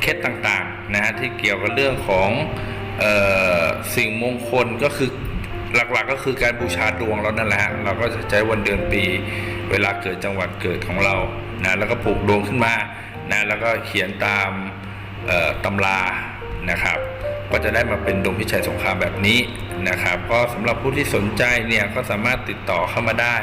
เคล็ดต่างๆนะฮะที่เกี่ยวกับเรื่องของออสิ่งมงคลก็คือหลักๆก็คือการบูชาดวงเรานั่นแหละเราก็จะใช้วันเดือนปี เวลาเกิดจังหวัดเกิดของเรานะแล้วก็ปลูกดวงขึ้นมานะแล้วก็เขียนตามตำรานะครับ ก็จะได้มาเป็นดวงพิชัยสงครามแบบนี้นะครับ ก็สำหรับผู้ที่สนใจเนี่ยก็สามารถติดต่อเข้ามาได้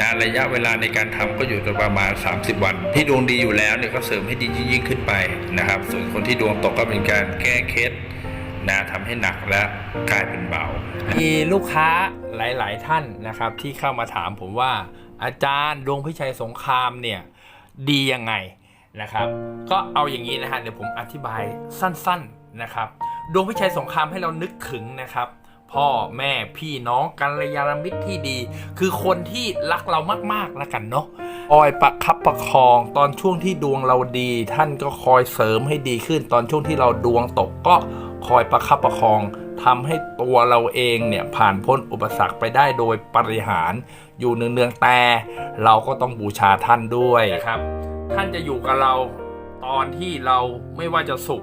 นะระยะเวลาในการทำก็อยู่ประมาณ 30 วัน ที่ดวงดีอยู่แล้วเนี่ยก็เสริมให้ดียิ่งขึ้นไปนะครับ ส่วนคนที่ดวงตกก็เป็นการแก้เคล็ดนะทำให้หนักและกลายเป็นเบา มีลูกค้าหลาย ๆ ท่านนะครับ ที่เข้ามาถามผมว่าอาจารย์ดวงพิชัยสงครามเนี่ยดียังไงนะครับ ก็เอาอย่างนี้นะฮะเดี๋ยวผมอธิบายสั้น ๆนะครับ ดวงพิชัยสงครามให้เรานึกถึงนะครับพ่อแม่พี่น้องกัลยาณมิตรที่ดี คือคนที่รักเรามากๆแล้วกันเนาะคอยประคับประคองตอนช่วงที่ดวงเราดี ท่านก็คอยเสริมให้ดีขึ้น ตอนช่วงที่เราดวงตกก็คอยประคับประคองทำให้ตัวเราเองเนี่ยผ่านพ้นอุปสรรคไปได้โดยปริหารอยู่เนืองๆแต่เราก็ต้องบูชาท่านด้วยครับ ท่านจะอยู่กับเราตอนที่เราไม่ว่าจะสุข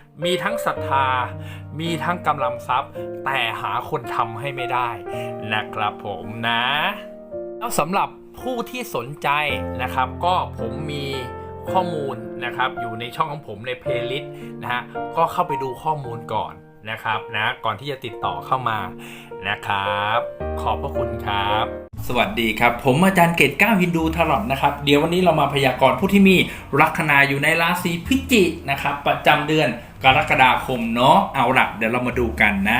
มีทั้งศรัทธา มีทั้งกำลังทรัพย์ แต่หาคนทำให้ไม่ได้นะครับผมนะ แล้วสำหรับผู้ที่สนใจนะครับ ก็ผมมีข้อมูลนะครับ อยู่ในช่องของผมในเพลย์ลิสต์นะฮะก็เข้าไปดูข้อมูลก่อนนะครับนะก่อนที่จะติดต่อเข้ามานะครับ ขอบพระคุณครับ สวัสดีครับ ผมอาจารย์เกตก้าวฮินดูทารอตนะครับเดี๋ยววันนี้เรามาพยากรณ์ผู้ที่มีลัคนาอยู่ในราศีพิจิกนะครับ ประจำเดือน กรกฎาคมเนาะเอาละเดี๋ยวเรามาดูกันนะ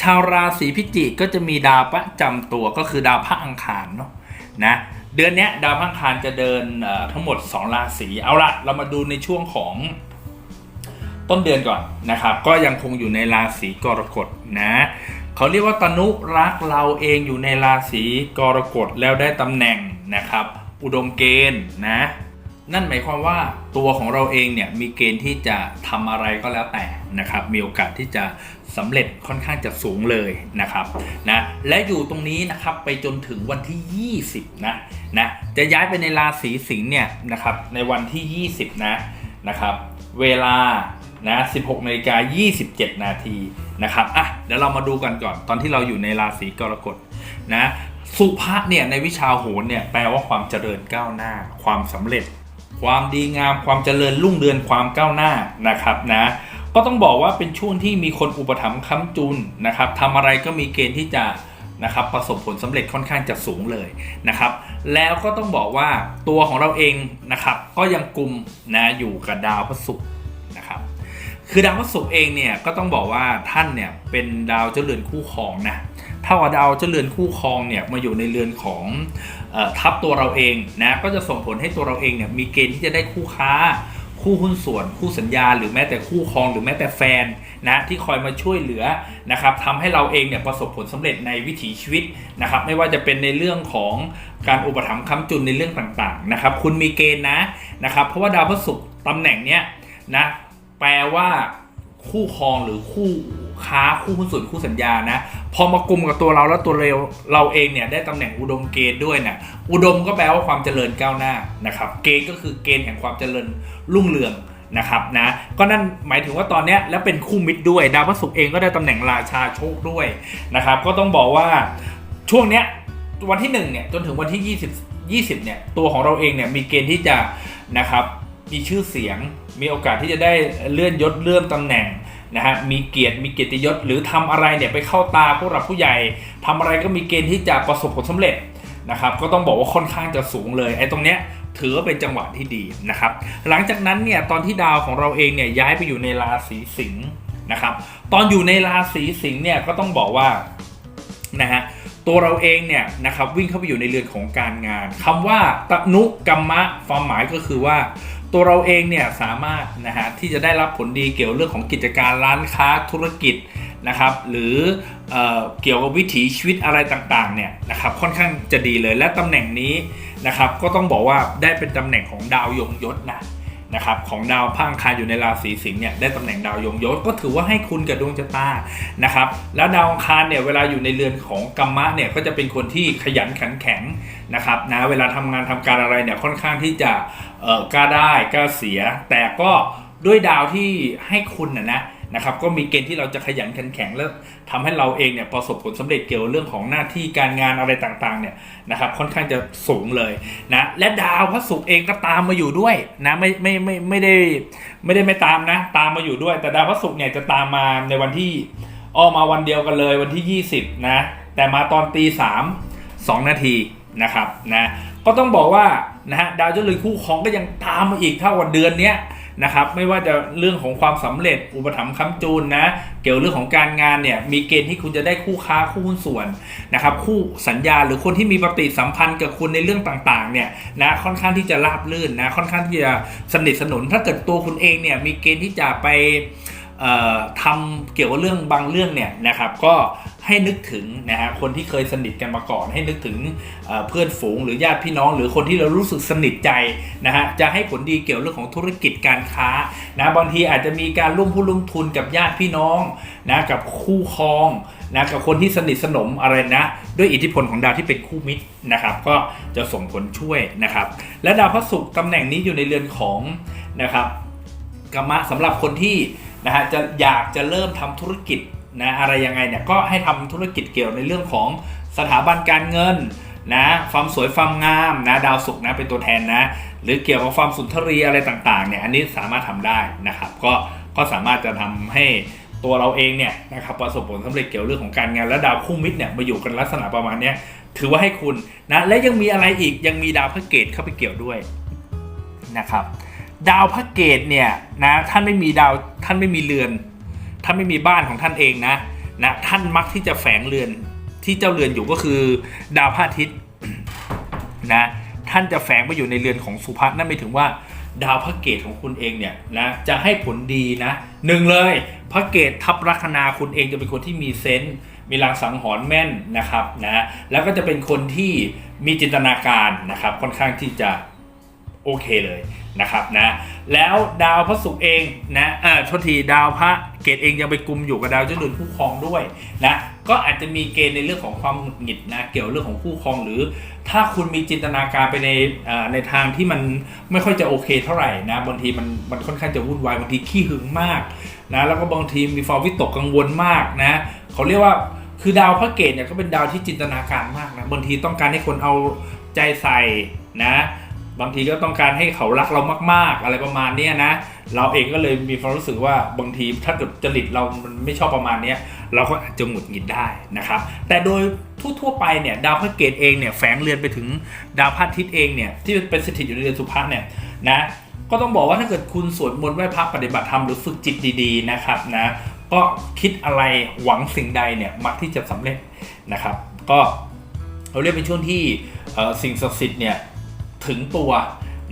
ชาวราศีพิจิกก็จะมีดาวประจำตัวก็คือดาวพระอังคารเนาะนะเดือนนี้ดาวพระอังคารจะเดินทั้งหมด 2 ราศีเอาละเรามาดูในช่วงของต้นเดือนก่อนนะครับ ก็ยังคงอยู่ในราศีกรกฎนะเขาเรียกว่าตนุรักเราเองอยู่ในราศีกรกฎแล้วได้ตำแหน่งนะครับ อุดมเกณฑ์นะ นั่นหมายความว่าตัวของเราเองเนี่ยมีเกณฑ์ที่จะทำอะไรก็แล้วแต่นะครับ มีโอกาสที่จะสำเร็จค่อนข้างจะสูงเลยนะครับนะและอยู่ตรงนี้นะครับไปจนถึงวันที่ 20นะนะจะย้ายไปในราศีสิงห์เนี่ยนะครับในวันที่ 20นะนะครับเวลานะ16นาฬิกา27 นาทีนะครับอะเดี๋ยวเรามาดูกันก่อนตอนที่เราอยู่ในราศีกรกฎนะสุภะเนี่ยในวิชาโหรเนี่ยแปลว่าความเจริญก้าวหน้าความสำเร็จ ความดีงามความเจริญรุ่งเรืองความก้าวหน้านะครับนะก็ต้องบอกว่าเป็นช่วงที่มีคนอุปถัมภ์ค้ำจุนนะครับทำอะไรก็มีเกณฑ์ที่จะนะครับประสบผลสำเร็จค่อนข้างจะสูงเลยนะครับ แล้วก็ต้องบอกว่าตัวของเราเองนะครับ ก็ยังกลุ่มนะอยู่กับดาวพระศุกร์นะครับ คือดาวพระศุกร์เองเนี่ยก็ต้องบอกว่าท่านเนี่ยเป็นดาวเจ้าเรือนคู่ครองนะถ้าว่าดาวเจ้าเรือนคู่ครองเนี่ยมาอยู่ในเรือนของ ทับตัวเราเองนะก็จะส่งผลให้ตัวเราเองเนี่ยมีเกณฑ์ที่จะได้คู่ค้า คู่หุ้นส่วน คู่สัญญา หรือแม้แต่คู่ครองหรือแม้แต่แฟนนะที่คอยมาช่วยเหลือนะครับทำให้เราเองเนี่ยประสบผลสำเร็จในวิถีชีวิตนะครับไม่ว่าจะเป็นในเรื่องของการอุปถัมภ์ค้ำจุนในเรื่องต่างๆนะครับคุณมีเกณฑ์นะนะครับเพราะว่าดาวพฤหัสตำแหน่งเนี้ยนะแปลว่าคู่ครองหรือคู่ ค้าคู่หุ้นส่วนคู่สัญญานะ พอมากลุ่มกับตัวเราแล้วตัวเราเราเองเนี่ยได้ตำแหน่งอุดมเกณฑ์ด้วยเนี่ยอุดมก็แปลว่าความเจริญก้าวหน้านะครับ เกณฑ์ก็คือเกณฑ์แห่งความเจริญรุ่งเรืองนะครับนะก็นั่นหมายถึงว่าตอนนี้แล้วเป็นคู่มิตรด้วย ดาวพฤหัสเองก็ได้ตำแหน่งราชาโชคด้วยนะครับ ก็ต้องบอกว่าช่วงเนี้ยวันที่1เนี่ยจนถึงวันที่ 20 20เนี่ยตัวของเราเองเนี่ยมีเกณฑ์ที่จะนะครับมีชื่อเสียงมีโอกาสที่จะได้เลื่อนยศเลื่อนตำแหน่ง นะฮะมีเกียรติมีเกียรติยศหรือทำอะไรเนี่ยไปเข้าตาผู้หลักผู้ใหญ่ทำอะไรก็มีเกณฑ์ที่จะประสบผลสำเร็จนะครับก็ต้องบอกว่าค่อนข้างจะสูงเลยไอ้ตรงเนี้ยถือว่าเป็นจังหวะที่ดีนะครับ หลังจากนั้นเนี่ยตอนที่ดาวของเราเองเนี่ยย้ายไปอยู่ในราศีสิงห์นะครับตอนอยู่ในราศีสิงห์เนี่ยก็ต้องบอกว่านะฮะตัวเราเองเนี่ยนะครับวิ่งเข้าไปอยู่ในเรือนของการงานคำว่าตนุกรรมะความหมายก็คือว่า ตัวเราเองเนี่ยสามารถนะฮะที่จะได้รับผลดีเกี่ยวเรื่องของกิจการร้านค้าธุรกิจนะครับหรือเออเกี่ยวกับวิถีชีวิตอะไรต่างๆเนี่ยนะครับค่อนข้างจะดีเลยและตำแหน่งนี้นะครับก็ต้องบอกว่าได้เป็นตำแหน่งของดาวยงยศนะ นะครับของดาวพังคาอยู่ในราศีสิงห์เนี่ยได้ตำแหน่งดาวยงยศก็ถือว่าให้คุณกับดวงชะตานะครับแล้วดาวอังคารเนี่ยเวลาอยู่ในเรือนของกัมมะเนี่ยก็จะเป็นคนที่ขยันขันแข็งนะครับนะเวลาทำงานทำการอะไรเนี่ยค่อนข้างที่จะเออกล้าได้กล้าเสีย แต่ก็ด้วยดาวที่ให้คุณนะนะ นะครับก็มีเกณฑ์ที่เราจะขยันขันแข็งแล้วทำให้เราเองเนี่ยประสบผลสำเร็จเกี่ยวกับเรื่องของหน้าที่การงานอะไรต่างๆเนี่ยนะครับค่อนข้างจะสูงเลยนะและดาวพระศุกร์เองก็ตามมาอยู่ด้วยนะไม่ไม่ไม่ไม่ได้ไม่ได้ไม่ตามนะตามมาอยู่ด้วย แต่ดาวพระศุกร์เนี่ยจะตามมาในวันที่ออกมาวันเดียวกันเลยวันที่ 20นะแต่มาตอนตีสามสองนาทีนะครับนะก็ต้องบอกว่านะฮะดาวเจ้าเรือนคู่ครองก็ยังตามมาอีกเท่ากับเดือนเนี้ย นะครับไม่ว่าจะเรื่องของความสำเร็จอุปถัมภ์ค้ำจูนนะเกี่ยวเรื่องของการงานเนี่ยมีเกณฑ์ที่คุณจะได้คู่ค้าคู่หุ้นส่วนนะครับคู่สัญญาหรือคนที่มีปฏิสัมพันธ์กับคุณในเรื่องต่างๆเนี่ยนะค่อนข้างที่จะราบรื่นนะค่อนข้างที่จะสนิทสนมถ้าเกิดตัวคุณเองเนี่ยมีเกณฑ์ที่จะไป ทำเกี่ยวกับเรื่องบางเรื่องเนี่ยนะครับก็ให้นึกถึงนะฮะคนที่เคยสนิทกันมาก่อน ให้นึกถึงเพื่อนฝูงหรือญาติพี่น้อง หรือคนที่เรารู้สึกสนิทใจนะฮะจะให้ผลดีเกี่ยวเรื่องของธุรกิจการค้านะบางทีอาจจะมีการร่วมผู้ร่วมทุนกับญาติพี่น้องนะกับคู่ครองนะกับคนที่สนิทสนมอะไรนะด้วยอิทธิพลของดาวที่เป็นคู่มิตรนะครับก็จะส่งผลช่วยนะครับและดาวพระศุกร์ตำแหน่งนี้อยู่ในเรือนของนะครับกรรมะสำหรับคนที่ นะฮะจะอยากจะเริ่มทำธุรกิจนะอะไรยังไงเนี่ยก็ให้ทำธุรกิจเกี่ยวในเรื่องของสถาบันการเงินนะความสวยความงามนะดาวศุกร์นะเป็นตัวแทนนะหรือเกี่ยวกับความสุนทรีอะไรต่างๆเนี่ยอันนี้สามารถทำได้นะครับ ก็ก็สามารถจะทำให้ตัวเราเองเนี่ยนะครับประสบผลสำเร็จเกี่ยวเรื่องของการงานและดาวคู่มิตรเนี่ยมาอยู่กันลักษณะประมาณนี้ถือว่าให้คุณนะและยังมีอะไรอีกยังมีดาวพระเกตเข้าไปเกี่ยวด้วยนะครับ ดาวพระเกตเนี่ยนะท่านไม่มีดาวท่านไม่มีเรือน ท่านไม่มีบ้านของท่านเองนะนะท่านมักที่จะแฝงเรือนที่เจ้าเรือนอยู่ก็คือ ดาวพระอาทิตย์นะท่านจะแฝงไปอยู่ในเรือนของสุภัทนั่นหมายถึงว่าดาวพระเกตของคุณเองเนี่ยนะจะให้ผลดีนะหนึ่งเลยพระเกตทับลัคนาคุณเองจะเป็นคนที่มีเซนส์มีลางสังหรณ์แม่นนะครับนะแล้วก็จะเป็นคนที่มีจินตนาการนะครับค่อนข้างที่จะโอเคเลย นะครับนะแล้วดาวพระศุกร์เองนะเออโทษทีดาวพระเกตเองยังไปกลุ่มอยู่กับดาวเจ้าเรือนคู่ครองด้วยนะก็อาจจะมีเกณฑ์ในเรื่องของความหงุดหงิดนะเกี่ยวเรื่องของคู่ครองหรือ ถ้าคุณมีจินตนาการไปในในทางที่มันไม่ค่อยจะโอเคเท่าไหร่นะบางทีมันมันค่อนข้างจะวุ่นวายบางทีขี้หึงมากนะแล้วก็บางทีมีความวิตกกังวลมากนะเขาเรียกว่าคือดาวพระเกตเนี่ยก็เป็นดาวที่จินตนาการมากนะบางทีต้องการให้คนเอาใจใส่นะ บางทีก็ต้องการให้เขารักเรามาก ๆ อะไรประมาณนี้นะ เราเองก็เลยมีความรู้สึกว่าบางทีถ้าเกิดจริตเรามันไม่ชอบประมาณนี้เราก็อาจจะหงุดหงิดได้นะครับ แต่โดยทั่วๆไปเนี่ยดาวพระเกตเองเนี่ยแฝงเรือนไปถึงดาวพระอาทิตย์เองเนี่ยที่เป็นสถิตอยู่ในเรือนสุภาพเนี่ยนะก็ต้องบอกว่าถ้าเกิดคุณสวดมนต์ไหว้พระปฏิบัติธรรมหรือฝึกจิตดีๆนะครับนะก็คิดอะไรหวังสิ่งใดเนี่ยมักที่จะสำเร็จนะครับ ก็เราเรียกเป็นช่วงที่สิ่งศักดิ์สิทธิ์เนี่ย ถึงตัว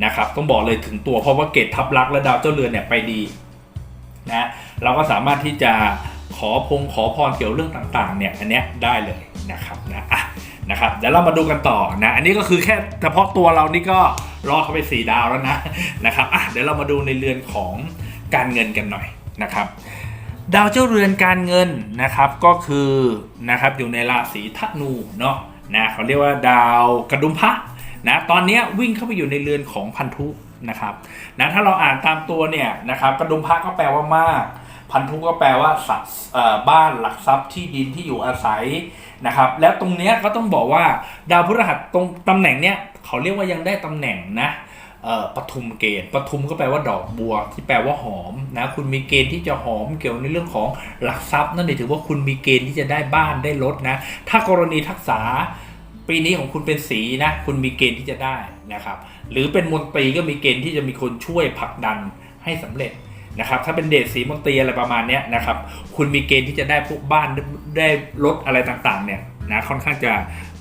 นะครับต้องบอกเลยถึงตัวเพราะว่าเกตทับลักและดาวเจ้าเรือนเนี่ยไปดีนะเราก็สามารถที่จะขอพงขอพรเกี่ยวเรื่องต่างๆเนี่ยอันเนี้ยได้เลยนะครับนะอะนะครับเดี๋ยวเรามาดูกันต่อนะอันนี้ก็คือแค่เฉพาะตัวเรานี่ก็รอเข้าไปสี่ดาวแล้วนะนะครับอะเดี๋ยวเรามาดูในเรือนของการเงินกันหน่อยนะครับ ดาวเจ้าเรือนการเงินนะครับก็คือนะครับอยู่ในราศีธนูเนาะนะเขาเรียกว่าดาวกระดุมพระ นะตอนนี้วิ่งเข้าไปอยู่ในเรือนของพันธุนะครับนะถ้าเราอ่านตามตัวเนี่ยนะครับกระดุมพระก็แปลว่ามาก พันธุก็แปลว่าสัตว์เอ่อบ้านหลักทรัพย์ที่ดินที่อยู่อาศัยนะครับ แล้วตรงเนี้ยก็ต้องบอกว่าดาวพฤหัสตรงตำแหน่งเนี้ยเขาเรียกว่ายังได้ตำแหน่งนะเอ่อปทุมเกณฑ์ปทุมก็แปลว่าดอกบัว ที่แปลว่าหอมนะคุณมีเกณฑ์ที่จะหอมเกี่ยวในเรื่องของหลักทรัพย์นั่นถึงว่าคุณมีเกณฑ์ที่จะได้บ้านได้รถนะถ้ากรณีทักษะ ปีนี้ของคุณเป็นสีนะคุณมีเกณฑ์ที่จะได้นะครับ หรือเป็นมนตรีก็มีเกณฑ์ที่จะมีคนช่วยผลักดันให้สำเร็จนะครับถ้าเป็นเดชสีมนตรีอะไรประมาณนี้นะครับคุณมีเกณฑ์ที่จะได้พวกบ้านได้รถอะไรต่างๆเนี่ยนะค่อนข้างจะ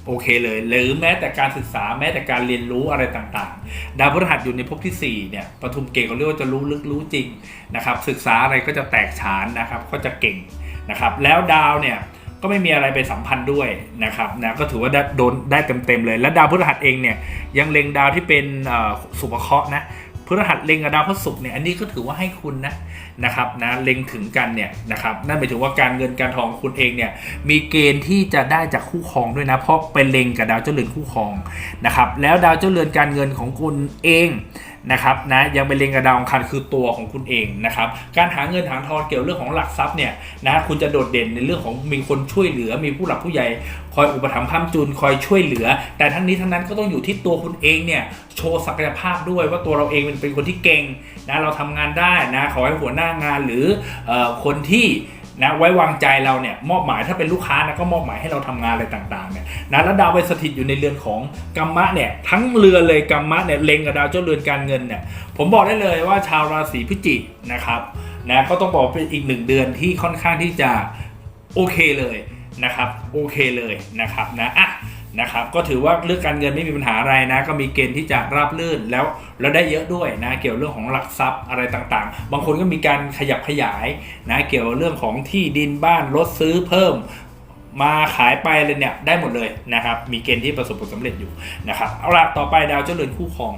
โอเคเลย หรือแม้แต่การศึกษาแม้แต่การเรียนรู้อะไรต่างๆ ดาวพฤหัสอยู่ในภพที่4เนี่ยปทุมเก่งเขาเรียกว่าจะรู้ลึกรู้จริงนะครับศึกษาอะไรก็จะแตกฉานนะครับก็จะเก่งนะครับแล้วดาวเนี่ย ก็ไม่มีอะไรไปสัมพันธ์ด้วยนะครับนะก็ถือว่าได้โดนได้เต็มๆเลย และดาวพฤหัสเองเนี่ยยังเล็งดาวที่เป็นเอ่อสุภเคราะห์นะพฤหัสเล็งกับดาวพฤหัสเนี่ยอันนี้ก็ถือว่าให้คุณนะนะครับนะเล็งถึงกันเนี่ยนะครับนั่นหมายถึงว่าการเงินการทองของคุณเองเนี่ยมีเกณฑ์ที่จะได้จากคู่ครองด้วยนะ เพราะเป็นเล็งกับดาวเจ้าเรือนคู่ครองนะครับแล้วดาวเจ้าเรือนการเงินของคุณเอง นะครับนะยังเป็นเล็งกับดาวองคารคือตัวของคุณเองนะครับการหาเงินหาทองเกี่ยวเรื่องของหลักทรัพย์เนี่ยนะคุณจะโดดเด่นในเรื่องของมีคนช่วยเหลือ มีผู้หลักผู้ใหญ่คอยอุปถัมภ์ค้ำจุนคอยช่วยเหลือ แต่ทั้งนี้ทั้งนั้นก็ต้องอยู่ที่ตัวคุณเองเนี่ยโชว์ศักยภาพด้วยว่าตัวเราเองเป็นคนที่เก่งนะเราทำงานได้นะขอให้หัวหน้างานหรือออคนที่ นะไว้วางใจเราเนี่ยมอบหมายถ้าเป็นลูกค้านะก็มอบหมายให้เราทำงานอะไรต่างๆเนี่ยนะแล้วดาวไปสถิตอยู่ในเรือนของกัมมะเนี่ยทั้งเรือนเลยกัมมะเนี่ยเล็งกับดาวเจ้าเรือนการเงินเนี่ยผมบอกได้เลยว่าชาวราศีพิจิกนะครับนะก็ต้องบอกเป็นอีกหนึ่งเดือนที่ค่อนข้างที่จะโอเคเลยนะครับโอเคเลยนะครับนะอะ นะครับก็ถือว่าเรื่องการเงินไม่มีปัญหาอะไรนะ ก็มีเกณฑ์ที่จะราบลื่นแล้วแล้วได้เยอะด้วยนะ เกี่ยวเรื่องของหลักทรัพย์อะไรต่างๆ บางคนก็มีการขยับขยายนะเกี่ยวกับเรื่องของที่ดินบ้านรถซื้อเพิ่มมาขายไปเลยเนี่ยได้หมดเลยนะครับ มีเกณฑ์ที่ประสบผลสำเร็จอยู่นะครับเอาละต่อไปดาวเจ้าเรือนคู่ครอง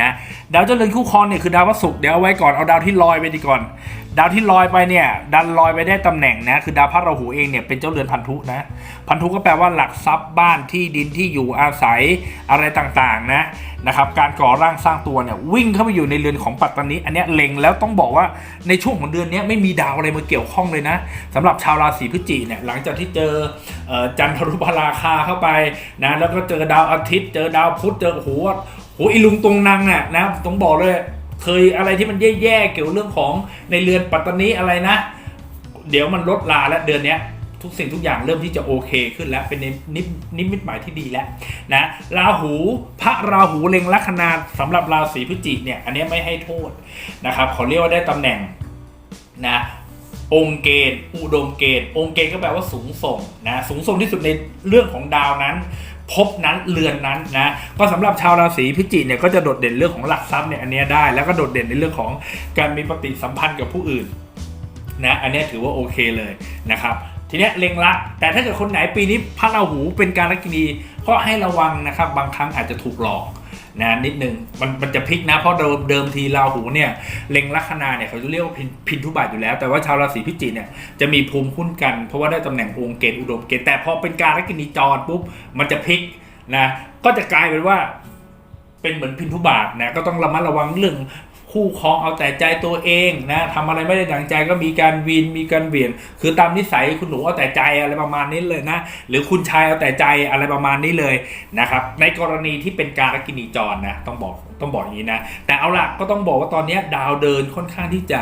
นะดาวเจ้าเรือนคู่ครองเนี่ยคือดาวพระศุกร์เดี๋ยวเอาไว้ก่อนเอาดาวที่ลอยไปดีก่อน ดาวที่ลอยไปเนี่ยดันลอยไปได้ตำแหน่งนะคือดาวพระราหูเองเนี่ยเป็นเจ้าเรือนพันธุนะพันธุก็แปลว่าหลักทรัพย์บ้านที่ดินที่อยู่อาศัยอะไรต่างๆนะนะครับการก่อร่างสร้างตัวเนี่ยวิ่งเข้าไปอยู่ในเรือนของปัตตานีอันนี้เล็งแล้วต้องบอกว่าในช่วงของเดือนนี้ไม่มีดาวอะไรมาเกี่ยวข้องเลยนะสำหรับชาวราศีพฤศจิกเนี่ยหลังจากที่เจอเออจันทรุปราคาเข้าไปนะแล้วก็เจอดาวอาทิตย์ เจอดาวพุธเจอโอ้โห โหอีลุงตรงนังน่ะนะต้องบอกเลย เคยอะไรที่มันแย่ๆเกี่ยวเรื่องของในเรือนปัตตานีอะไรนะ เดี๋ยวมันลดลาแล้วเดือนเนี้ยทุกสิ่งทุกอย่างเริ่มที่จะโอเคขึ้นแล้วเป็นนิมนิมิตหมายที่ดีแล้วนะราหูพระราหูเล็งลัคนาสำหรับราศีพฤศจิกเนี่ยอันนี้ไม่ให้โทษนะครับเขาเรียกว่าได้ตำแหน่งนะองค์เกณฑ์อุดมเกณฑ์องค์เกณฑ์ก็แปลว่าสูงส่งนะสูงส่งที่สุดในเรื่องของดาวนั้น พบนั้นเรือนนั้นนะก็สำหรับชาวราศีพิจิกเนี่ยก็จะโดดเด่นเรื่องของหลักทรัพย์เนี่ยอันนี้ได้แล้วก็โดดเด่นในเรื่องของการมีปฏิสัมพันธ์กับผู้อื่นนะอันนี้ถือว่าโอเคเลยนะครับทีนี้เล็งละ แต่ถ้าเกิดคนไหนปีนี้พระราหูเป็นการลักินีก็ให้ระวังนะครับ บางครั้งอาจจะถูกหลอก นะนิดนึงมันมันจะพลิกนะ เพราะเดิมเดิมทีราหูเนี่ยเล็งลัคนาเนี่ยเขาจะเรียกว่าพินพินทุบาทอยู่แล้ว แต่ว่าชาวราศีพิจิกเนี่ยจะมีภูมิคุ้นกัน เพราะว่าได้ตำแหน่งองค์เกณฑ์อุดมเกณฑ์แต่พอเป็นการรักินีจรปุ๊บมันจะพลิกนะก็จะกลายเป็นว่าเป็นเหมือนพินทุบาทนะก็ต้องระมัดระวังเรื่อง คู่ครองเอาแต่ใจตัวเองนะทำอะไรไม่ได้ดังใจก็มีการวีนมีการเบียงคือตามนิสัยคุณหนูเอาแต่ใจอะไรประมาณนี้เลยนะ หรือคุณชายเอาแต่ใจอะไรประมาณนี้เลยนะครับในกรณีที่เป็นการกินีจรนะต้องบอกต้องบอกอย่างนี้นะ แต่เอาล่ะก็ต้องบอกว่าตอนนี้ดาวเดินค่อนข้างที่จะ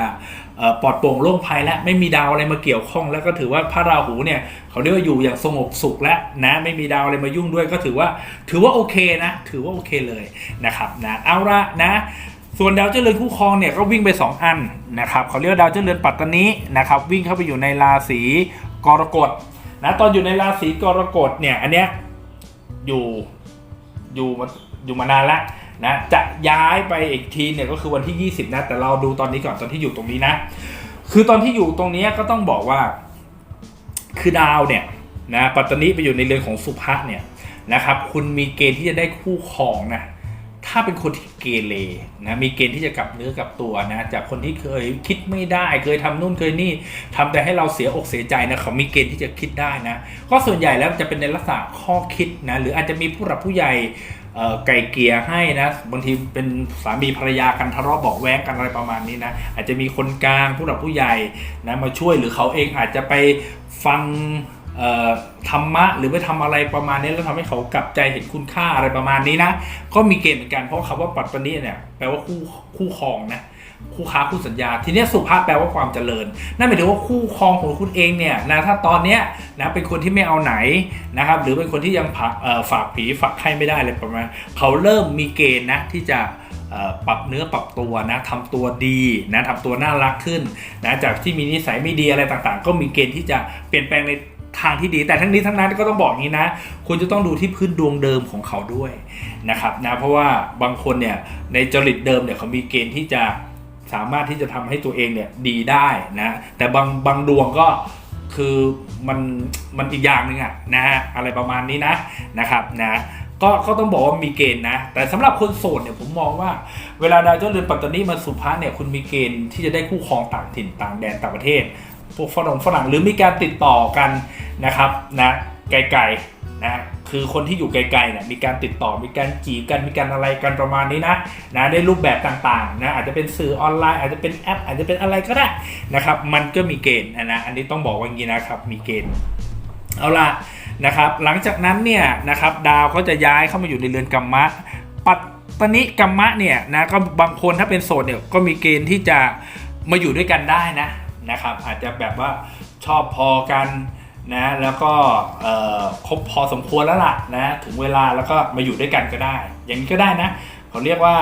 ปลอดโปร่งโล่งภัยแล้วไม่มีดาวอะไรมาเกี่ยวข้อง แล้วก็ถือว่าพระราหูเนี่ยเขาเรียกว่าอยู่อย่างสงบสุขแล้วนะไม่มีดาวอะไรมายุ่งด้วยก็ถือว่าถือว่าโอเคนะ ถือว่าโอเคเลยนะครับนะเอาละนะ ส่วนดาวเจรือนคู่ครองเนี่ยก็วิ่งไป 2 อันนะครับเขาเรียกว่าดาวเจรือนปัตตานีนะครับวิ่งเข้าไปอยู่ในราศีกรกฎนะตอนอยู่ในราศีกรกฎเนี่ยอันเนี้ยอยู่อยู่มาอยู่มานานแล้วนะจะย้ายไปอีกทีเนี่ยก็คือวันที่ 20 นะ แต่เราดูตอนนี้ก่อนตอนที่อยู่ตรงนี้นะ คือตอนที่อยู่ตรงนี้ก็ต้องบอกว่า คือดาวเนี่ยนะปัตตานีไปอยู่ในเรือนของสุภะเนี่ยนะครับ คุณมีเกณฑ์ที่จะได้คู่ครองนะ ถ้าเป็นคนที่เกเรนะมีเกณฑ์ที่จะกลับเนื้อกลับตัวนะจากคนที่เคยคิดไม่ได้ เคยทำนู่นเคยนี่ทำแต่ให้เราเสียอกเสียใจนะเขามีเกณฑ์ที่จะคิดได้นะก็ส่วนใหญ่แล้วจะเป็นในลักษณะข้อคิดนะหรืออาจจะมีผู้หลักผู้ใหญ่ไก่เกียร์ให้นะบางทีเป็นสามีภรรยากันทะเลาะบอกแว้งกันอะไรประมาณนี้นะอาจจะมีคนกลางผู้หลักผู้ใหญ่นะมาช่วยหรือเขาเองอาจจะไปฟัง ธรรมะหรือไปทำอะไรประมาณนี้แล้วทำให้เขากลับใจเห็นคุณค่าอะไรประมาณนี้นะ ก็มีเกณฑ์เหมือนกันเพราะคำว่าปัตตานีเนี่ยแปลว่าคู่คู่ครองนะคู่ค้าคู่สัญญา ทีนี้สุภาพแปลว่าความเจริญ นั่นหมายถึงว่าคู่ครองของคุณเองเนี่ยนะถ้าตอนเนี้ยนะเป็นคนที่ไม่เอาไหนนะครับหรือเป็นคนที่ยังฝากฝากผีฝากไข้ไม่ได้เลยประมาณเขาเริ่มมีเกณฑ์นะที่จะปรับเนื้อปรับตัวนะทำตัวดีนะทำตัวน่ารักขึ้นนะจากที่มีนิสัยไม่ดีอะไรต่างๆ ก็มีเกณฑ์ที่จะเปลี่ยนแปลงใน ทางที่ดี แต่ทั้งนี้ทั้งนั้นก็ต้องบอกอย่างนี้นะคุณจะต้องดูที่พื้นดวงเดิมของเขาด้วยนะครับนะเพราะว่าบางคนเนี่ยในจริตเดิมเนี่ยเขามีเกณฑ์ที่จะสามารถที่จะทำให้ตัวเองเนี่ยดีได้นะแต่บางบางดวงก็คือมันมันอีกอย่างหนึ่งอะนะฮะอะไรประมาณนี้นะนะครับนะก็ก็ต้องบอกว่ามีเกณฑ์นะ แต่สำหรับคนโสดเนี่ยผมมองว่าเวลาดาวเจ้าเรือนปัตตานีมาสุภาเนี่ยคุณมีเกณฑ์ที่จะได้คู่ครองต่างถิ่นต่างแดนต่างประเทศ พวกฝรั่งฝรั่งหรือมีการติดต่อกันนะครับนะไกลๆนะคือคนที่อยู่ไกลๆเนี่ยมีการติดต่อมีการจีบกันมีการอะไรกันประมาณนี้นะนะในรูปแบบต่างๆนะอาจจะเป็นสื่อออนไลน์ อาจจะเป็นแอป อาจจะเป็นอะไรก็ได้นะครับ มันก็มีเกณฑ์นะอันนี้ต้องบอกว่าอย่างนี้นะครับมีเกณฑ์เอาล่ะนะครับหลังจากนั้นเนี่ยนะครับดาวเขาจะย้ายเข้ามาอยู่ในเรือนกัมมะ ปัตตนิกัมมะเนี่ยนะก็บางคนถ้าเป็นโสดเนี่ยก็มีเกณฑ์ที่จะมาอยู่ด้วยกันได้นะ นะครับ อาจจะแบบว่าชอบพอกันนะแล้วก็คบพอสมควรแล้วล่ะนะถึงเวลาแล้วก็มาอยู่ด้วยกันก็ได้ อย่างนี้ก็ได้นะเขาเรียกว่า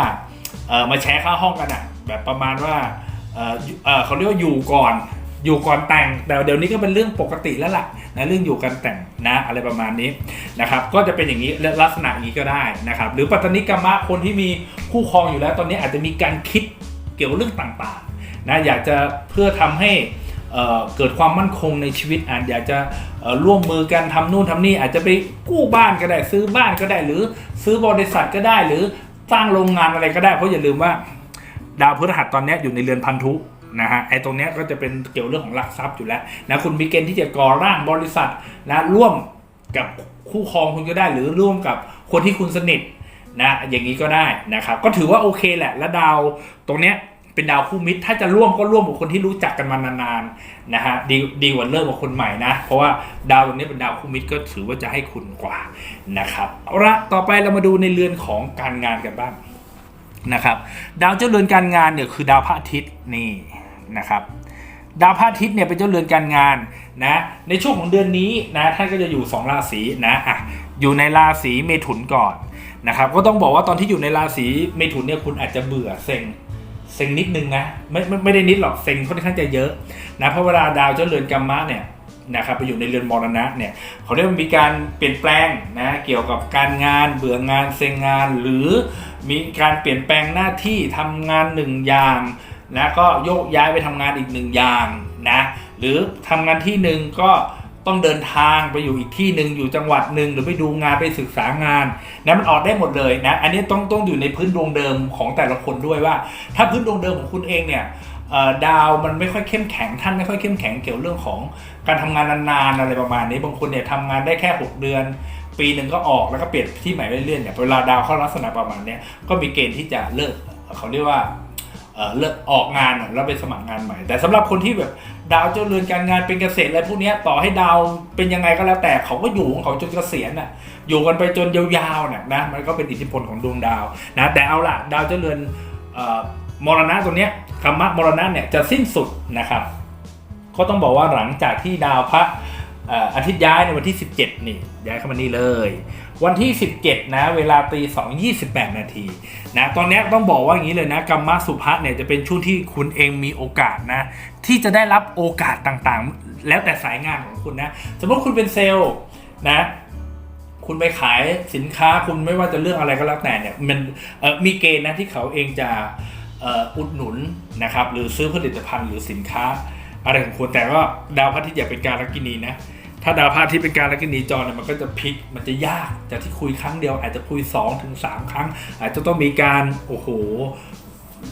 มาแชร์ค่าห้องกันอะแบบประมาณว่าเเขาเรียกว่าอยู่ก่อนอยู่ก่อนแต่งแต่เดี๋ยวนี้ก็เป็นเรื่องปกติแล้วล่ะนะเรื่องอยู่กันแต่งนะอะไรประมาณนี้นะครับก็จะเป็นอย่างนี้ลักษณะนี้ก็ได้นะครับ หรือปัตตนิกรรมะคนที่มีคู่ครองอยู่แล้วตอนนี้อาจจะมีการคิดเกี่ยวกับเรื่องต่าง นะอยากจะเพื่อทำให้เกิดความมั่นคงในชีวิตอาจอยากจะร่วมมือกันทำนู่นทำนี่อาจจะไปกู้บ้านก็ได้ซื้อบ้านก็ได้ หรือซื้อบริษัทก็ได้ หรือสร้างโรงงานอะไรก็ได้เพราะอย่าลืมว่า ดาวพฤหัสตอนนี้อยู่ในเรือนพันธุนะฮะไอ้ตรงนี้ก็จะเป็นเกี่ยวเรื่องของหลักทรัพย์อยู่แล้วนะคุณมีเกณฑ์ที่จะก่อร่างบริษัทนะร่วมกับคู่ครองคุณก็ได้ หรือร่วมกับคนที่คุณสนิทนะอย่างนี้ก็ได้นะครับก็ถือว่าโอเคแหละและดาวตรงเนี้ย เป็นดาวคู่มิตร ถ้าจะร่วมก็ร่วมกับคนที่รู้จักกันมานานๆนะฮะดีดีกว่าเริ่มกับคนใหม่นะ เพราะว่าดาวตรงนี้เป็นดาวคู่มิตรก็ถือว่าจะให้คุณกว่านะครับเอาละต่อไปเรามาดูในเรือนของการงานกันบ้างนะครับดาวเจ้าเรือนการงานเนี่ยคือดาวพระอาทิตย์นี่นะครับดาวพระอาทิตย์เนี่ยเป็นเจ้าเรือนการงานนะในช่วงของเดือนนี้นะท่านก็จะอยู่ 2 ราศีนะอะอยู่ในราศีเมถุนก่อนนะครับก็ต้องบอกว่าตอนที่อยู่ในราศีเมถุนเนี่ยคุณอาจจะเบื่อเซ็ง เซ็งนิดนึงนะไม่ไม่ไม่ได้นิดหรอกเซ็งค่อนข้างจะเยอะนะเพราะเวลาดาวเจ้าเรือนกัมมะเนี่ยนะครับไปอยู่ในเรือนมรณะเนี่ยเขาเรียกว่ามีการเปลี่ยนแปลงนะเกี่ยวกับการงานเบื่องานเซ็งงาน หรือมีการเปลี่ยนแปลงหน้าที่ทำงานหนึ่งอย่างนะก็โยกย้ายไปทำงานอีกหนึ่งอย่างนะหรือทำงานที่หนึ่งก็ ต้องเดินทางไปอยู่อีกที่หนึ่งอยู่จังหวัดหนึ่งหรือไปดูงานไปศึกษางานนะมันออกได้หมดเลยนะอันนี้ต้องต้องอยู่ในพื้นดวงเดิมของแต่ละคนด้วยว่า ถ้าพื้นดวงเดิมของคุณเองเนี่ยดาวมันไม่ค่อยเข้มแข็งท่านไม่ค่อยเข้มแข็งเกี่ยวเรื่องของการทำงานนานๆอะไรประมาณนี้บางคนเนี่ยทำงานได้แค่ 6 เดือน ปีหนึ่งก็ออกแล้วก็เปลี่ยนที่ใหม่เรื่อยๆเนี่ยเวลาดาวเข้าลักษณะประมาณนี้ก็มีเกณฑ์ที่จะเลิกเขาเรียกว่าเอ่อเลิกออกงานแล้วไปสมัครงานใหม่ แต่สำหรับคนที่แบบ ดาวเจ้าเรือนการงานเป็นเกษตรอะไรพวกนี้ต่อให้ดาวเป็นยังไงก็แล้วแต่เขาก็อยู่ของเขาจนเกษียณน่ะอยู่กันไปจนยาวๆน่ะนะมันก็เป็นอิทธิพลของดวงดาวนะแต่เอาล่ะดาวเจ้าเรือนออมรณะตัวเนี้ยคำว่ามรณะเนี่ยจะสิ้นสุดนะครับ ก็ต้องบอกว่าหลังจากที่ดาวพระเอ่ออาทิตย์ย้ายในวันที่ 17 นี่ย้ายเข้ามานี่เลย วันที่ 17 นะ เวลาตี2 28 นาทีนะตอนนี้ต้องบอกว่าอย่างนี้เลยนะกรรมสุภะเนี่ยจะเป็นช่วงที่คุณเองมีโอกาสนะ ที่จะได้รับโอกาสต่างๆ แล้วแต่สายงานของคุณนะ สมมติคุณเป็นเซลล์นะคุณไปขายสินค้าคุณไม่ว่าจะเรื่องอะไรก็แล้วแต่เนี่ยมันมีเกณฑ์นะที่เขาเองจะอุดหนุนนะครับหรือซื้อผลิตภัณฑ์หรือสินค้าอะไรของคุณแต่ก็ดาวพระอาทิตย์อย่าเป็นการลักินีนะ ถ้าดาวพระอาทิตย์เป็นการลักินีจรเนี่ยมันก็จะพลิกมันจะยากจากที่คุยครั้งเดียว อาจจะคุย2ถึง3ครั้ง อาจจะต้องมีการโอ้โห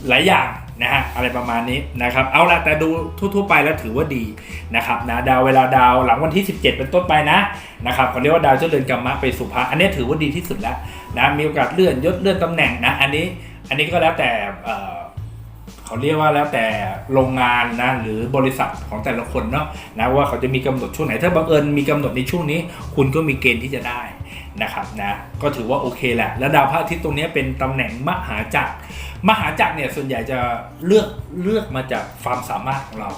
หลายอย่างนะฮะอะไรประมาณนี้นะครับเอาละแต่ดูทั่วๆไปแล้วถือว่าดีนะครับนะดาวเวลาดาวหลังวันที่ 17 เป็นต้นไปนะนะครับเขาเรียกว่าดาวเจ้าเรือนกรรมะไปสุภะอันนี้ถือว่าดีที่สุดแล้วนะมีโอกาสเลื่อนยศเลื่อนตำแหน่งนะอันนี้อันนี้ก็แล้วแต่ เขาเรียกว่าแล้วแต่โรงงานนะหรือบริษัทของแต่ละคนเนาะนะว่าเขาจะมีกำหนดช่วงไหนถ้าบังเอิญมีกำหนดในช่วงนี้ คุณก็มีเกณฑ์ที่จะได้นะครับนะก็ถือว่าโอเคแหละแล้วดาวพระอาทิตย์ตรงนี้เป็นตำแหน่งมหาจักรมหาจักรเนี่ยส่วนใหญ่จะเลือกเลือกมาจากความสามารถของเรา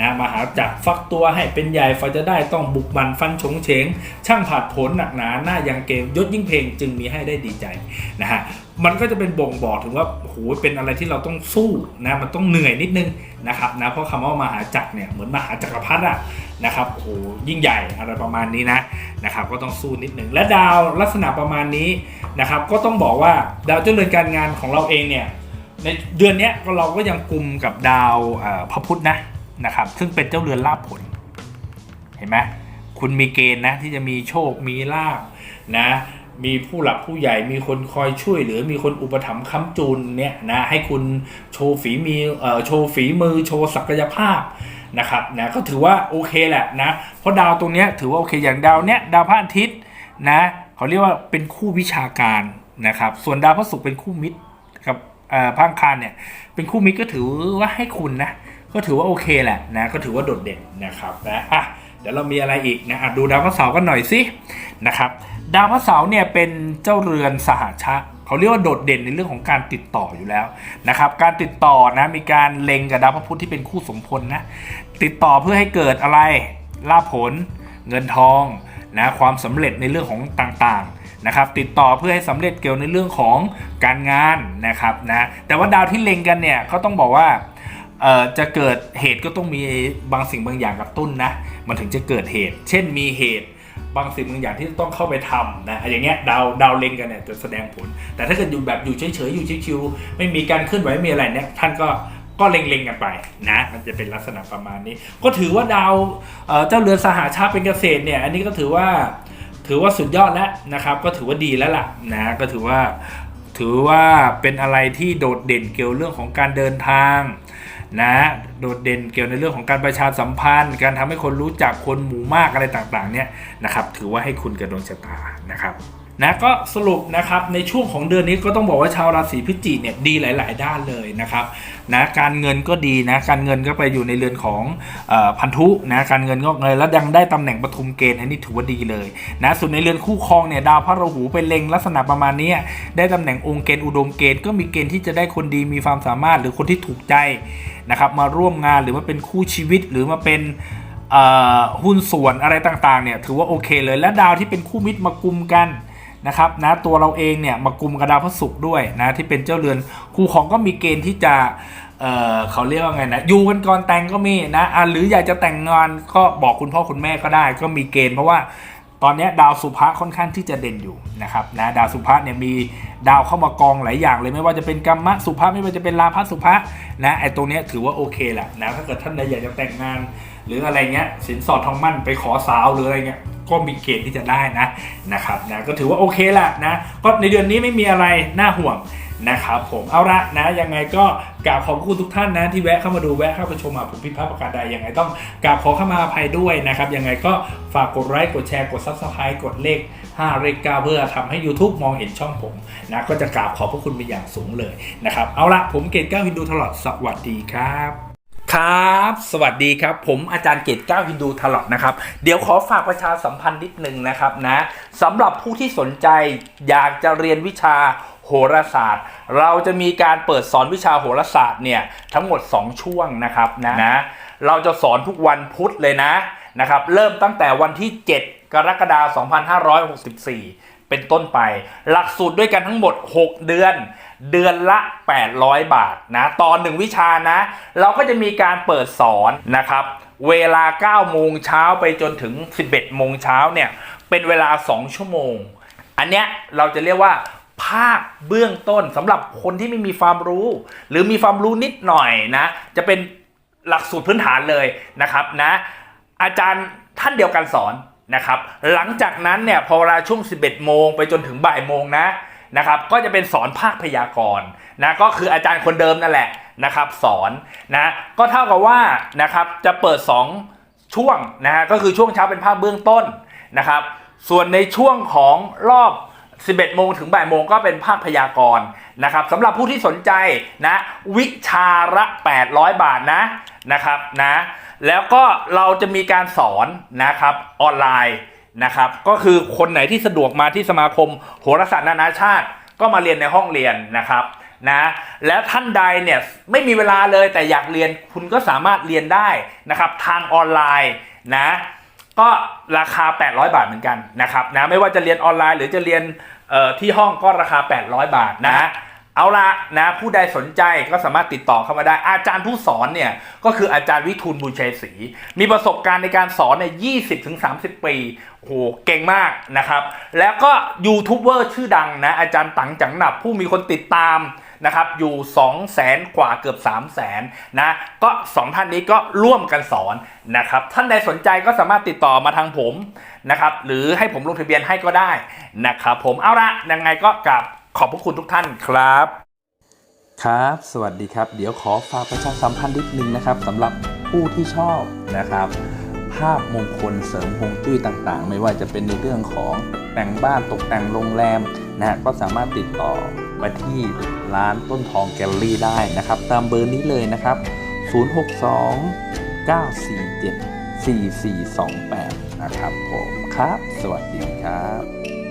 นะมหาจักรฟักตัวให้เป็นใหญ่ฟัจะได้ต้องบุกบันฟันฉงเฉง ช่างผาดผลหนักหนาหน้ายังเกมยศยิ่งเพลงจึงมีให้ได้ดีใจนะฮะมันก็จะเป็นบ่งบอกถึงว่าโอ้โหเป็นอะไรที่เราต้องสู้นะมันต้องเหนื่อยนิดนึงนะครับนะเพราะคำว่ามหาจักรเนี่ยเหมือนมหาจักรพรรดิอะนะครับโอ้โหยิ่งใหญ่อะไรประมาณนี้นะนะครับก็ต้องสู้นิดนึงและดาวลักษณะประมาณนี้นะครับก็ต้องบอกว่าดาวเจริญการงานของเราเองเนี่ยในเดือนนี้เราก็ยังกลุ่มกับดาวพระพุธนะ นะครับ ซึ่งเป็นเจ้าเรือนลาภผล เห็นไหมคุณมีเกณฑ์นะที่จะมีโชคมีลาภนะมีผู้หลักผู้ใหญ่มีคนคอยช่วยเหรือมีคนอุปถัมภ์ค้ำจุนเนี่ยนะให้คุณโชว์ฝีมีเอ่อโชว์ฝีมือโชว์ศักยภาพนะครับนะก็ถือว่าโอเคแหละนะเพราะดาวตรงเนี้ยถือว่าโอเคอย่างดาวเนี้ยดาวพระอาทิตย์นะเขาเรียกว่าเป็นคู่วิชาการนะครับส่วนดาวพระศุกร์เป็นคู่มิตรกับอ่อพระอังคารเนี่ยเป็นคู่มิตรก็ถือว่าให้คุณนะ ก็ถือว่าโอเคแหละนะก็ถือว่าโดดเด่นนะครับนะอะเดี๋ยวเรามีอะไรอีกนะะดูดาวพระเสาร์กันหน่อยสินะครับดาวพระเสาร์เนี่ยเป็นเจ้าเรือนสหชะเขาเรียกว่าโดดเด่นในเรื่องของการติดต่ออยู่แล้วนะครับ การติดต่อนะมีการเล็งกับดาวพระพุธที่เป็นคู่สมพลนะติดต่อเพื่อให้เกิดอะไรลาภผล เงินทองนะความสำเร็จในเรื่องของต่างๆนะครับ ติดต่อเพื่อให้สำเร็จเกี่ยวในเรื่องของการงานนะครับนะแต่ว่าดาวที่เล็งกันเนี่ยก็ต้องบอกว่า จะเกิดเหตุก็ต้องมีบางสิ่งบางอย่างกระตุ้นนะ มันถึงจะเกิดเหตุ เช่นมีเหตุบางสิ่งบางอย่างที่ต้องเข้าไปทำนะอย่างเงี้ยดาวดาวเล็งกันเนี่ยจะแสดงผล แต่ถ้าเกิดอยู่แบบอยู่เฉยๆอยู่ชิวๆไม่มีการเคลื่อนไหวไม่มีอะไรเนี่ยท่านก็ก็เล็งๆกันไปนะมันจะเป็นลักษณะประมาณนี้ ก็ถือว่าดาวเอ่อเจ้าเรือนสหาชาติเป็นเกษตรเนี่ยอันนี้ก็ถือว่าถือว่าสุดยอดแล้วนะครับ ก็ถือว่าดีแล้วล่ะนะก็ถือว่าถือว่าเป็นอะไรที่โดดเด่นเกี่ยวเรื่องของการเดินทาง นะโดดเด่นเกี่ยวในเรื่องของการประชาสัมพันธ์ การทำให้คนรู้จักคนหมู่มากอะไรต่างๆเนี่ยนะครับถือว่าให้คุณกับดวงชะตานะครับ นะก็สรุปนะครับในช่วงของเดือนนี้ก็ต้องบอกว่าชาวราศีพิจิกเนี่ยดีหลาย ๆ ด้านเลยนะครับนะการเงินก็ดีนะการเงินก็ไปอยู่ในเรือนของอพันธุนะการเงินก็เงินแล้วยังได้ตำแหน่งปฐุมเกณฑ์อันนี้ถือว่าดีเลยนะส่วนในเรือนคู่ครองเนี่ยดาวพระราหูเป็นเล็งลักษณะประมาณนี้ได้ตำแหน่งองค์เกณฑ์อุดมเกณฑ์ก็มีเกณฑ์ที่จะได้คนดีมีความสามารถหรือคนที่ถูกใจนะครับมาร่วมงานหรือมาเป็นคู่ชีวิตหรือมาเป็นหุ้นส่วนอะไรต่าง ๆ เนี่ยถือว่าโอเคเลยและดาวที่เป็นคู่มิตรมากุมกัน นะครับนะตัวเราเองเนี่ยมากุมกับดาวพระศุกร์ด้วยนะที่เป็นเจ้าเรือนคู่ของก็มีเกณฑ์ที่จะเอ่อเขาเรียกว่าไงนะอยู่กันก่อนแต่งก็มีนะอะหรืออยากจะแต่งงานก็บอกคุณพ่อคุณแม่ก็ได้ ก็มีเกณฑ์เพราะว่าตอนนี้ดาวสุภะค่อนข้างที่จะเด่นอยู่นะครับนะดาวสุภะเนี่ยมีดาวเข้ามากองหลายอย่างเลยไม่ว่าจะเป็นกรรมะสุภะไม่ว่าจะเป็นลาภสุภะนะไอ้ตรงนี้ถือว่าโอเคแหละนะถ้าเกิดท่านใดอยากจะแต่งงาน หรืออะไรเงี้ยสินสอดทองมั่นไปขอสาวหรืออะไรเงี้ย ก็มีเกณฑ์ที่จะได้นะนะครับนะก็ถือว่าโอเคแหละนะก็ในเดือนนี้ไม่มีอะไรน่าห่วงนะครับผมเอาละนะยังไงก็กราบขอบคุณทุกท่านนะที่แวะเข้ามาดูแวะเข้าไปชมอะผมพิพัฒน์ประกาศใดยังไงต้องกราบขอเข้ามาอภัยด้วยนะครับยังไงก็ฝากกดไลค์กดแชร์กดซับสไครต์กดเลข 5 เลข9เพื่อทำให้ YouTube มองเห็นช่องผมนะก็จะกราบขอบพระคุณเป็นอย่างสูงเลยนะครับเอาละผมเกตแก้วฮินดูตลอดสวัสดีครับ ครับ สวัสดีครับ ผมอาจารย์เกตก้าวฮินดูทลอดนะครับ เดี๋ยวขอฝากประชาสัมพันธ์นิดนึงนะครับนะสำหรับผู้ที่สนใจอยากจะเรียนวิชาโหราศาสตร์ เราจะมีการเปิดสอนวิชาโหราศาสตร์เนี่ยทั้งหมด 2 ช่วงนะครับนะนะ เราจะสอนทุกวันพุธเลยนะนะครับ เริ่มตั้งแต่วันที่ 7 กรกฎาคม 2564 เป็นต้นไป หลักสูตรด้วยกันทั้งหมด 6 เดือน เดือนละ 800 บาทนะต่อหนึ่งวิชานะ เราก็จะมีการเปิดสอนนะครับ เวลา 9 โมงเช้าไปจนถึง 11 โมงเช้าเนี่ย เป็นเวลา 2 ชั่วโมง อันเนี้ยเราจะเรียกว่าภาคเบื้องต้นสำหรับคนที่ไม่มีความรู้ หรือมีความรู้นิดหน่อยนะ จะเป็นหลักสูตรพื้นฐานเลยนะครับนะ อาจารย์ท่านเดียวกันสอนนะครับ หลังจากนั้นเนี่ยพอเวลาช่วง 11 โมงไปจนถึงบ่ายโมงนะ นะครับก็จะเป็นสอนภาคพยากรณ์นะก็คืออาจารย์คนเดิมนั่นแหละนะครับสอนนะก็เท่ากับว่านะครับจะเปิด 2 ช่วงนะฮะก็คือช่วงเช้าเป็นภาคเบื้องต้นนะครับส่วนในช่วงของรอบ 11 โมงถึงบ่ายโมงก็เป็นภาคพยากรณ์นะครับสำหรับผู้ที่สนใจนะวิชาละ 800 บาทนะนะครับนะแล้วก็เราจะมีการสอนนะครับออนไลน์ นะครับ ก็คือคนไหนที่สะดวกมาที่สมาคมโหราศาสตร์นานาชาติ ก็มาเรียนในห้องเรียนนะครับนะแล้วท่านใดเนี่ยไม่มีเวลาเลยแต่อยากเรียนคุณก็สามารถเรียนได้นะครับ ทางออนไลน์นะก็ราคา 800 บาทเหมือนกันนะครับนะไม่ว่าจะเรียนออนไลน์หรือจะเรียนที่ห้องก็ราคา 800 บาทนะเอาละนะผู้ใดสนใจก็สามารถติดต่อเข้ามาได้ อาจารย์ผู้สอนเนี่ยก็คืออาจารย์วิทูลบุญชัยศรีมีประสบการณ์ในการสอนเนี่ย20ถึง30 ปี โอ้โหเก่งมากนะครับ แล้วก็ยูทูบเบอร์ชื่อดังนะ อาจารย์ตังจังหนับผู้มีคนติดตามนะครับอยู่2 0 0แสนกว่าเกือบ 3 0 0แสนนะก็ 2 ท่านนี้ก็ร่วมกันสอนนะครับท่านใดสนใจก็สามารถติดต่อมาทางผมนะครับหรือให้ผมลงทะเบียนให้ก็ได้นะครับผมเอาละยังไงก็กราบขอบพระคุณทุกท่านครับ ครับ สวัสดีครับ เดี๋ยวขอฝากประชาสัมพันธ์นิดนึงนะครับสำหรับผู้ที่ชอบนะครับ ภาพมงคลเสริมฮวงจุ้ยต่างๆ ไม่ว่าจะเป็นในเรื่องของแต่งบ้านตกแต่งโรงแรมนะฮะก็สามารถติดต่อมาที่ร้านต้นทองแกลลี่ได้นะครับ ตามเบอร์นี้เลยนะครับ 062 947 4428 นะครับผมครับ สวัสดีครับ